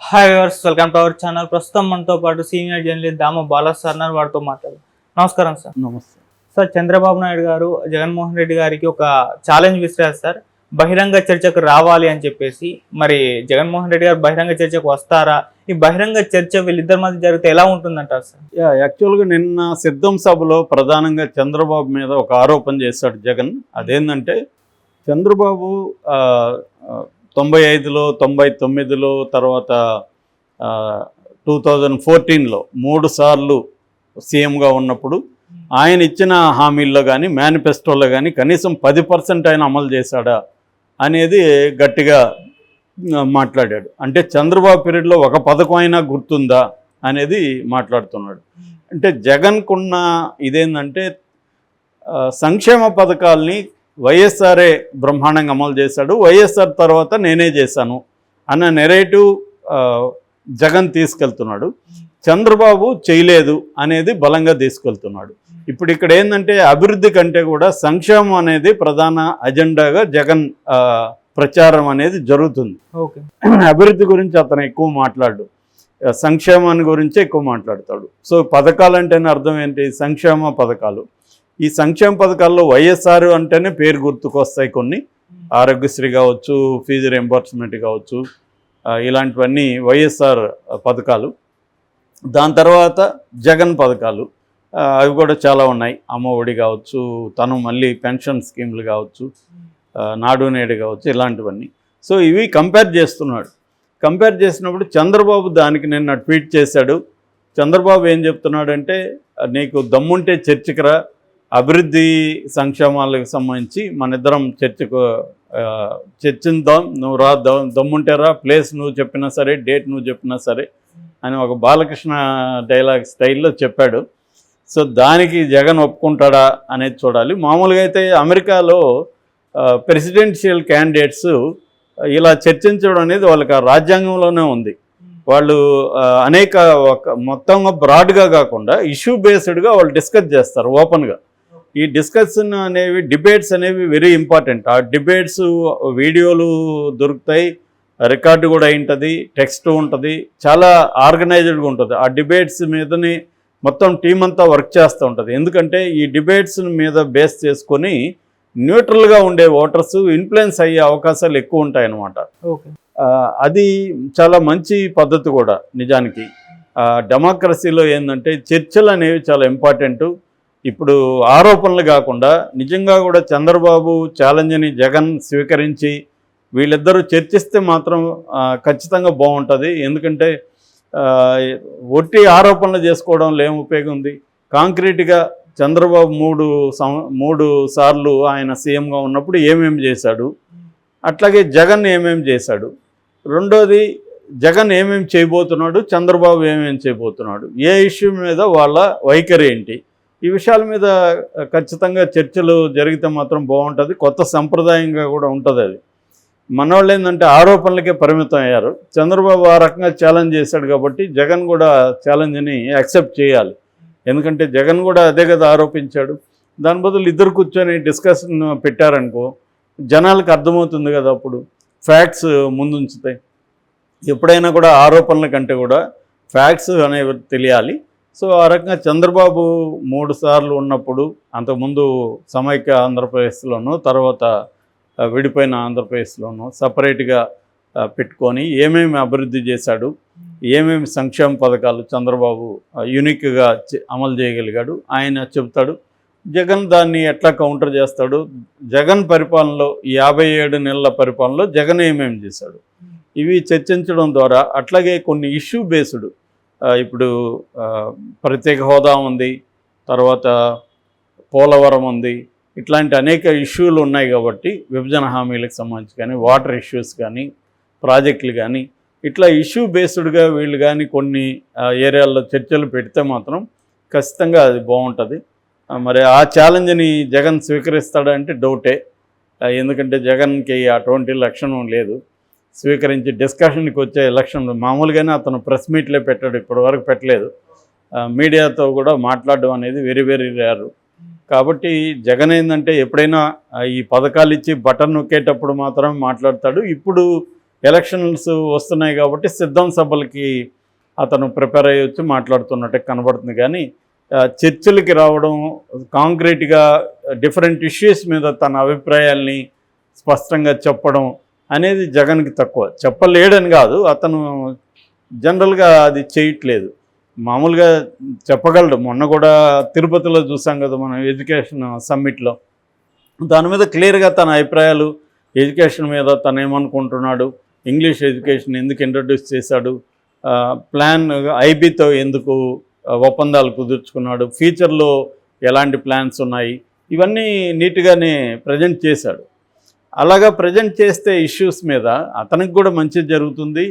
Hi viewers welcome to our channel ప్రస్తుతం మనతో పాటు senior journalist Dama Bala sir ఉన్నారు వారితో మాట్లాడు నమస్కారం సార్ నమస్తే. సార్ చంద్రబాబు నాయుడు గారు జగన్మోహన్ రెడ్డి గారికి ఒక ఛాలెంజ్ విసిరారు సార్ బహిరంగ చర్చకు రావాలి అని చెప్పేసి మరి జగన్మోహన్ రెడ్డి గారు బహిరంగ చర్చకు వస్తారా? ఈ బహిరంగ చర్చ వీళ్ళిద్దరి మధ్య జరిగితే ఎలా ఉంటుందంటారు సార్ యా యాక్చువల్గా నిన్న సిద్ధం సభలో ప్రధానంగా చంద్రబాబు మీద ఒక ఆరోపణ చేశాడు జగన్. అదేంటంటే చంద్రబాబు తొంభై ఐదులో తొంభై తొమ్మిదిలో తర్వాత టూ థౌజండ్ ఫోర్టీన్లో మూడు సార్లు సీఎంగా ఉన్నప్పుడు ఆయన ఇచ్చిన హామీల్లో కానీ మేనిఫెస్టోలో కానీ కనీసం పది పర్సెంట్ ఆయన అమలు చేశాడా అనేది గట్టిగా మాట్లాడాడు. అంటే చంద్రబాబు పీరియడ్లో ఒక పథకం అయినా గుర్తుందా అనేది మాట్లాడుతున్నాడు. అంటే జగన్కున్న ఇదేంటంటే సంక్షేమ పథకాల్ని వైఎస్ఆర్ఏ బ్రహ్మాండంగా అమలు చేశాడు. వైఎస్ఆర్ తర్వాత నేనే చేశాను అన్న నెరేటివ్ జగన్ తీసుకెళ్తున్నాడు. చంద్రబాబు చేయలేదు అనేది బలంగా తీసుకెళ్తున్నాడు. ఇప్పుడు ఇక్కడ ఏంటంటే అభివృద్ధి కంటే కూడా సంక్షేమం అనేది ప్రధాన అజెండాగా జగన్ ప్రచారం అనేది జరుగుతుంది. ఓకే. అభివృద్ధి గురించి అతను ఎక్కువ మాట్లాడు. సంక్షేమాన్ని గురించే ఎక్కువ మాట్లాడతాడు. సో పథకాలు అంటేనే అర్థం ఏంటి? సంక్షేమ పథకాలు. ఈ సంక్షేమ పథకాల్లో వైఎస్ఆర్ అంటేనే పేరు గుర్తుకొస్తాయి కొన్ని. ఆరోగ్యశ్రీ కావచ్చు ఫీజు రింబర్స్మెంట్ కావచ్చు ఇలాంటివన్నీ వైఎస్ఆర్ పథకాలు. దాని తర్వాత జగన్ పథకాలు. అవి కూడా చాలా ఉన్నాయి. అమ్మ ఒడి కావచ్చు తను మళ్ళీ పెన్షన్ స్కీమ్లు కావచ్చు నాడు నేడు కావచ్చు ఇలాంటివన్నీ. సో ఇవి కంపేర్ చేస్తున్నాడు. కంపేర్ చేసినప్పుడు చంద్రబాబు దానికి నిన్న ట్వీట్ చేశాడు. చంద్రబాబు ఏం చెప్తున్నాడంటే నీకు దమ్ముంటే చర్చకు రా అభివృద్ధి సంక్షేమాలకు సంబంధించి మన ఇద్దరం చర్చకు చర్చిద్దాం నువ్వు రా ద- దమ్ముంటే రా. ప్లేస్ నువ్వు చెప్పినా సరే డేట్ నువ్వు చెప్పినా సరే అని ఒక బాలకృష్ణ డైలాగ్ స్టైల్లో చెప్పాడు. సో దానికి జగన్ ఒప్పుకుంటాడా అనేది చూడాలి. మామూలుగా అయితే అమెరికాలో ప్రెసిడెన్షియల్ క్యాండిడేట్స్ ఇలా చర్చించడం అనేది వాళ్ళకి రాజ్యాంగంలోనే ఉంది. వాళ్ళు అనేక ఒక మొత్తంగా బ్రాడ్గా కాకుండా ఇష్యూ బేస్డ్గా వాళ్ళు డిస్కస్ చేస్తారు ఓపెన్గా ఈ డిస్కషన్ అనేవి డిబేట్స్ అనేవి వెరీ ఇంపార్టెంట్. ఆ డిబేట్స్ వీడియోలు దొరుకుతాయి రికార్డు కూడా ఉంటుంది టెక్స్ట్ ఉంటుంది చాలా ఆర్గనైజ్డ్గా ఉంటుంది. ఆ డిబేట్స్ మీదని మొత్తం టీం అంతా వర్క్ చేస్తూ ఉంటుంది. ఎందుకంటే ఈ డిబేట్స్ మీద బేస్ చేసుకొని న్యూట్రల్గా ఉండే ఓటర్స్ ఇన్ఫ్లుయెన్స్ అయ్యే అవకాశాలు ఎక్కువ ఉంటాయన్నమాట. అది చాలా మంచి పద్ధతి కూడా నిజానికి. డెమోక్రసీలో ఏంటంటే చర్చలు అనేవి చాలా ఇంపార్టెంట్ ఇప్పుడు ఆరోపణలు కాకుండా నిజంగా కూడా చంద్రబాబు ఛాలెంజ్ని జగన్ స్వీకరించి వీళ్ళిద్దరూ చర్చిస్తే మాత్రం ఖచ్చితంగా బాగుంటుంది. ఎందుకంటే ఒట్టి ఆరోపణలు చేసుకోవడంలో ఏం ఉపయోగం ఉంది. కాంక్రీట్గా చంద్రబాబు మూడు సం మూడు సార్లు ఆయన సీఎంగా ఉన్నప్పుడు ఏమేమి చేశాడు? అట్లాగే జగన్ ఏమేమి చేశాడు? రెండోది జగన్ ఏమేమి చేయబోతున్నాడు? చంద్రబాబు ఏమేమి చేయబోతున్నాడు? ఏ ఇష్యూ మీద వాళ్ళ వైఖరి ఏంటి? ఈ విషయాల మీద ఖచ్చితంగా చర్చలు జరిగితే మాత్రం బాగుంటుంది. కొత్త సంప్రదాయంగా కూడా ఉంటుంది అది. మనవాళ్ళు ఏంటంటే ఆరోపణలకే పరిమితం అయ్యారు. చంద్రబాబు ఆ రకంగా ఛాలెంజ్ చేశాడు కాబట్టి జగన్ కూడా ఛాలెంజ్ని యాక్సెప్ట్ చేయాలి. ఎందుకంటే జగన్ కూడా అదే కదా ఆరోపించాడు. దాని బదులు ఇద్దరు కూర్చొని డిస్కషన్ పెట్టారనుకో జనాలకు అర్థమవుతుంది కదా అప్పుడు. ఫ్యాక్ట్స్ ముందుంచుతాయి. ఎప్పుడైనా కూడా ఆరోపణల కంటే కూడా ఫ్యాక్ట్స్ అనేవి తెలియాలి. సో ఆ రకంగా చంద్రబాబు మూడు సార్లు ఉన్నప్పుడు అంతకుముందు సమైక్య ఆంధ్రప్రదేశ్లోను తర్వాత విడిపోయిన ఆంధ్రప్రదేశ్లోను సపరేట్గా పెట్టుకొని ఏమేమి అభివృద్ధి చేశాడు ఏమేమి సంక్షేమ పథకాలు చంద్రబాబు యూనిక్గా అమలు చేయగలిగాడు ఆయన చెబుతాడు జగన్ దాన్ని ఎట్లా కౌంటర్ చేస్తాడు జగన్ పరిపాలనలో యాభై ఏడు నెలల పరిపాలనలో జగన్ ఏమేమి చేశాడు ఇవి చర్చించడం ద్వారా అట్లాగే కొన్ని ఇష్యూ బేస్డ్ ఇప్పుడు ప్రత్యేక హోదా ఉంది తర్వాత పోలవరం ఉంది ఇట్లాంటి అనేక ఇష్యూలు ఉన్నాయి కాబట్టి విభజన హామీలకు సంబంధించి కానీ వాటర్ ఇష్యూస్ కానీ ప్రాజెక్టులు కానీ ఇట్లా ఇష్యూ బేస్డ్గా వీళ్ళు కానీ కొన్ని ఏరియాల్లో చర్చలు పెడితే మాత్రం ఖచ్చితంగా అది బాగుంటుంది. మరి ఆ ఛాలెంజ్ని జగన్ స్వీకరిస్తాడంటే డౌటే. ఎందుకంటే జగన్కి అటువంటి లక్షణం లేదు. స్వీకరించి డిస్కషన్కి వచ్చే ఎలక్షన్లు మామూలుగానే అతను ప్రెస్ మీట్లే పెట్టాడు ఇప్పటివరకు పెట్టలేదు. మీడియాతో కూడా మాట్లాడడం అనేది వెరీ వెరీ రేరు కాబట్టి జగన్ ఏంటంటే ఎప్పుడైనా ఈ పథకాలు ఇచ్చి బటన్ నొక్కేటప్పుడు మాత్రం మాట్లాడతాడు. ఇప్పుడు ఎలక్షన్స్ వస్తున్నాయి కాబట్టి సిద్ధం సభలకి అతను ప్రిపేర్ అయ్యి వచ్చి మాట్లాడుతున్నట్టే కనబడుతుంది. కానీ చర్చలకి రావడం కాంక్రీట్గా డిఫరెంట్ ఇష్యూస్ మీద తన అభిప్రాయాల్ని స్పష్టంగా చెప్పడం అనేది జగన్కి తక్కువ. చెప్పలేడని కాదు అతను జనరల్గా అది చేయట్లేదు. మామూలుగా చెప్పగలడు. మొన్న కూడా తిరుపతిలో చూసాం కదా మనం ఎడ్యుకేషన్ సమ్మిట్లో. దాని మీద క్లియర్గా తన అభిప్రాయాలు ఎడ్యుకేషన్ మీద తను ఏమనుకుంటున్నాడు ఇంగ్లీష్ ఎడ్యుకేషన్ ఎందుకు ఇంట్రడ్యూస్ చేశాడు ప్లాన్ ఐబీతో ఎందుకు ఒప్పందాలు కుదుర్చుకున్నాడు ఫ్యూచర్లో ఎలాంటి ప్లాన్స్ ఉన్నాయి ఇవన్నీ నీట్గానే ప్రజెంట్ చేశాడు. అలాగా ప్రజెంట్ చేస్తే ఇష్యూస్ మీద అతనికి కూడా మంచి జరుగుతుంది.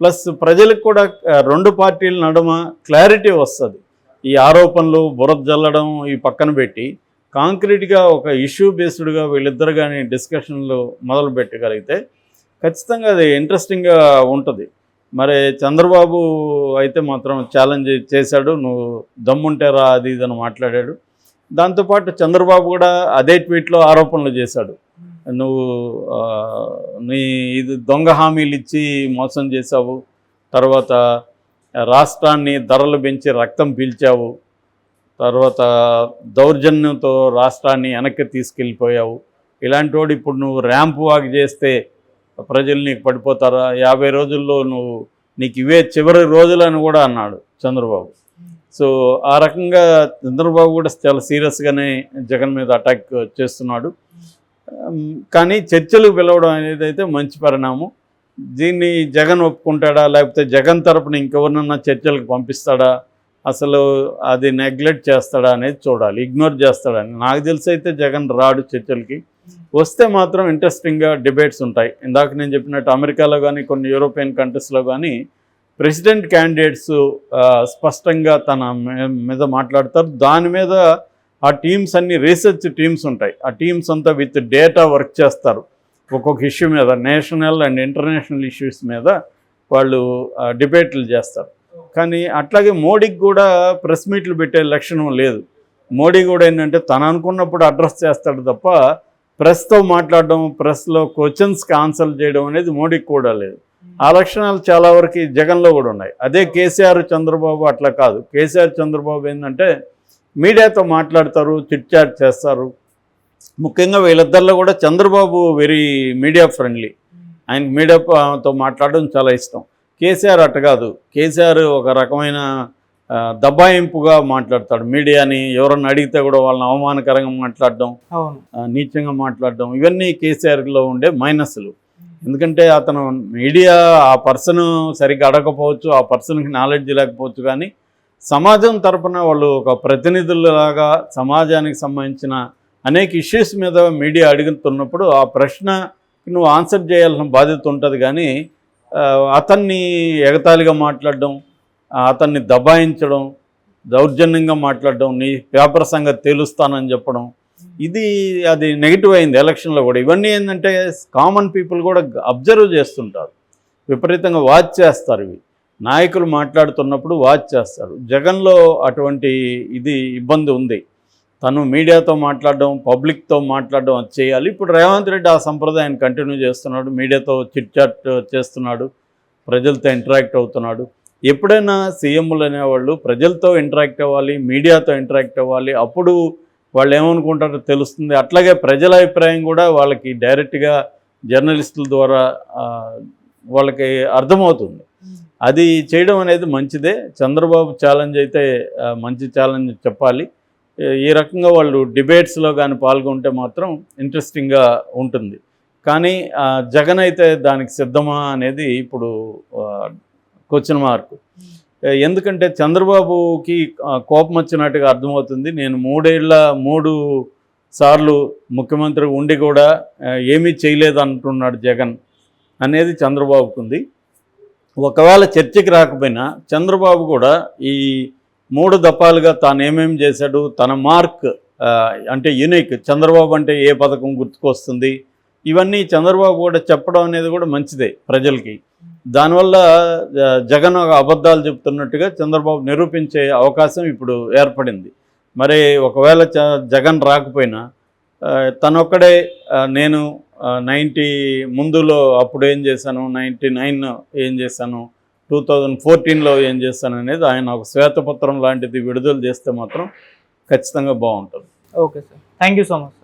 ప్లస్ ప్రజలకు కూడా రెండు పార్టీల నడుమ క్లారిటీ వస్తుంది. ఈ ఆరోపణలు బురద జల్లడం ఈ పక్కన పెట్టి కాంక్రీట్గా ఒక ఇష్యూ బేస్డ్గా వీళ్ళిద్దరు కానీ డిస్కషన్లు మొదలు పెట్టగలిగితే ఖచ్చితంగా అది ఇంట్రెస్టింగ్గా ఉంటుంది. మరి చంద్రబాబు అయితే మాత్రం ఛాలెంజ్ చేశాడు. నువ్వు దమ్ముంటేరా అది ఇది అని మాట్లాడాడు. దాంతోపాటు చంద్రబాబు కూడా అదే ట్వీట్లో ఆరోపణలు చేశాడు. నువ్వు నీ ఇది దొంగ హామీలు ఇచ్చి మోసం చేశావు. తర్వాత రాష్ట్రాన్ని ధరలు పెంచి రక్తం పీల్చావు. తర్వాత దౌర్జన్యంతో రాష్ట్రాన్ని వెనక్కి తీసుకెళ్ళిపోయావు. ఇలాంటి వాడు ఇప్పుడు నువ్వు ర్యాంప్ వాక్ చేస్తే ప్రజలు నీకు పడిపోతారా? యాభై రోజుల్లో నువ్వు నీకు ఇవే చివరి రోజులని కూడా అన్నాడు చంద్రబాబు. సో ఆ రకంగా చంద్రబాబు కూడా చాలా సీరియస్గానే జగన్ మీద అటాక్ చేస్తున్నాడు. కానీ చర్చలు పిలవడం అనేది అయితే మంచి పరిణామం. దీన్ని జగన్ ఒప్పుకుంటాడా? లేకపోతే జగన్ తరపున ఇంకెవరినన్నా చర్చలకు పంపిస్తాడా? అసలు అది నెగ్లెక్ట్ చేస్తాడా అనేది చూడాలి. ఇగ్నోర్ చేస్తాడని నాకు తెలిసి అయితే జగన్ రాడు చర్చలకి. వస్తే మాత్రం ఇంట్రెస్టింగ్గా డిబేట్స్ ఉంటాయి. ఇందాక నేను చెప్పినట్టు అమెరికాలో కానీ కొన్ని యూరోపియన్ కంట్రీస్లో కానీ ప్రెసిడెంట్ క్యాండిడేట్స్ స్పష్టంగా తన మీద మాట్లాడతారు. దాని మీద ఆ టీమ్స్ అన్ని రీసెర్చ్ టీమ్స్ ఉంటాయి. ఆ టీమ్స్ అంతా విత్ డేటా వర్క్ చేస్తారు. ఒక్కొక్క ఇష్యూ మీద నేషనల్ అండ్ ఇంటర్నేషనల్ ఇష్యూస్ మీద వాళ్ళు డిబేట్లు చేస్తారు. కానీ అట్లాగే మోడీకి కూడా ప్రెస్ మీట్లు పెట్టే లక్షణం లేదు. మోడీ కూడా ఏంటంటే తను అనుకున్నప్పుడు అడ్రస్ చేస్తాడు తప్ప ప్రెస్తో మాట్లాడడం ప్రెస్లో క్వశ్చన్స్కి ఆన్సర్ చేయడం అనేది మోడీకి కూడా లేదు. ఆ లక్షణాలు చాలా వరకు జగన్లో కూడా ఉన్నాయి. అదే కేసీఆర్ చంద్రబాబు అట్లా కాదు. కేసీఆర్ చంద్రబాబు ఏంటంటే మీడియాతో మాట్లాడతారు చిట్ చాట్ చేస్తారు. ముఖ్యంగా వీళ్ళిద్దరిలో కూడా చంద్రబాబు వెరీ మీడియా ఫ్రెండ్లీ. ఆయన మీడియాతో మాట్లాడడం చాలా ఇష్టం. కేసీఆర్ అట్ట కాదు. కేసీఆర్ ఒక రకమైన ఆ, దబాయింపుగా మాట్లాడతాడు. మీడియాని ఎవరన్నా అడిగితే కూడా వాళ్ళని అవమానకరంగా మాట్లాడడం నీచంగా మాట్లాడడం ఇవన్నీ కేసీఆర్లో ఉండే మైనస్లు. ఎందుకంటే అతను మీడియా ఆ పర్సన్ సరిగ్గా అడగకపోవచ్చు ఆ పర్సన్కి నాలెడ్జ్ లేకపోవచ్చు కానీ సమాజం తరపున వాళ్ళు ఒక ప్రతినిధులలాగా సమాజానికి సంబంధించిన అనేక ఇష్యూస్ మీద మీడియా అడుగుతున్నప్పుడు ఆ ప్రశ్న నువ్వు ఆన్సర్ చేయాల్సిన బాధ్యత ఉంటుంది కానీ అతన్ని ఎగతాళిగా మాట్లాడడం అతన్ని దబాయించడం దౌర్జన్యంగా మాట్లాడడం నీ పేపర్ సంగతి తేలుస్తానని చెప్పడం ఇది అది నెగిటివ్ అయింది ఎలక్షన్లో కూడా. ఇవన్నీ ఏంటంటే కామన్ పీపుల్ కూడా అబ్జర్వ్ చేస్తుంటారు. విపరీతంగా వాచ్ చేస్తారు ఇవి. నాయకులు మాట్లాడుతున్నప్పుడు వాచ్ చేస్తాడు. జగన్లో అటువంటి ఇది ఇబ్బంది ఉంది. తను మీడియాతో మాట్లాడడం పబ్లిక్తో మాట్లాడడం అది చేయాలి. ఇప్పుడు రేవంత్ రెడ్డి ఆ సంప్రదాయాన్ని కంటిన్యూ చేస్తున్నాడు. మీడియాతో చిట్ చాట్ చేస్తున్నాడు. ప్రజలతో ఇంటరాక్ట్ అవుతున్నాడు. ఎప్పుడైనా సీఎంలు అనేవాళ్ళు ప్రజలతో ఇంటరాక్ట్ అవ్వాలి మీడియాతో ఇంటరాక్ట్ అవ్వాలి. అప్పుడు వాళ్ళు ఏమనుకుంటారో తెలుస్తుంది. అట్లాగే ప్రజల అభిప్రాయం కూడా వాళ్ళకి డైరెక్ట్గా జర్నలిస్టుల ద్వారా వాళ్ళకి అర్థమవుతుంది. అది చేయడం అనేది మంచిదే. చంద్రబాబు ఛాలెంజ్ అయితే మంచి ఛాలెంజ్ చెప్పాలి. ఈ రకంగా వాళ్ళు డిబేట్స్లో కానీ పాల్గొంటే మాత్రం ఇంట్రెస్టింగ్గా ఉంటుంది. కానీ జగన్ అయితే దానికి సిద్ధమా అనేది ఇప్పుడు క్వశ్చన్ మార్క్ ఎందుకంటే చంద్రబాబుకి కోపం వచ్చినట్టుగా అర్థమవుతుంది. నేను మూడేళ్ళ మూడు సార్లు ముఖ్యమంత్రి ఉండి కూడా ఏమీ చేయలేదు అంటున్నాడు జగన్ అనేది చంద్రబాబుకు ఉంది ఒకవేళ చర్చకి రాకపోయినా చంద్రబాబు కూడా ఈ మూడు దఫాలుగా తాను ఏమేమి చేశాడు తన మార్క్ అంటే యునిక్ చంద్రబాబు అంటే ఏ పథకం గుర్తుకొస్తుంది ఇవన్నీ చంద్రబాబు కూడా చెప్పడం అనేది కూడా మంచిదే ప్రజలకి. దానివల్ల జగన్ ఒక అబద్ధాలు చెప్తున్నట్టుగా చంద్రబాబు నిరూపించే అవకాశం ఇప్పుడు ఏర్పడింది. మరి ఒకవేళ చ- జగన్ రాకపోయినా తనొక్కడే నేను నైంటీ ముందులో అప్పుడు ఏం చేశాను నైంటీ నైన్ ఏం చేశాను టూ థౌజండ్ ఫోర్టీన్లో ఏం చేశాను అనేది ఆయన ఒక శ్వేతపత్రం లాంటిది విడుదల చేస్తే మాత్రం ఖచ్చితంగా బాగుంటుంది. Okay sir. Thank you so much.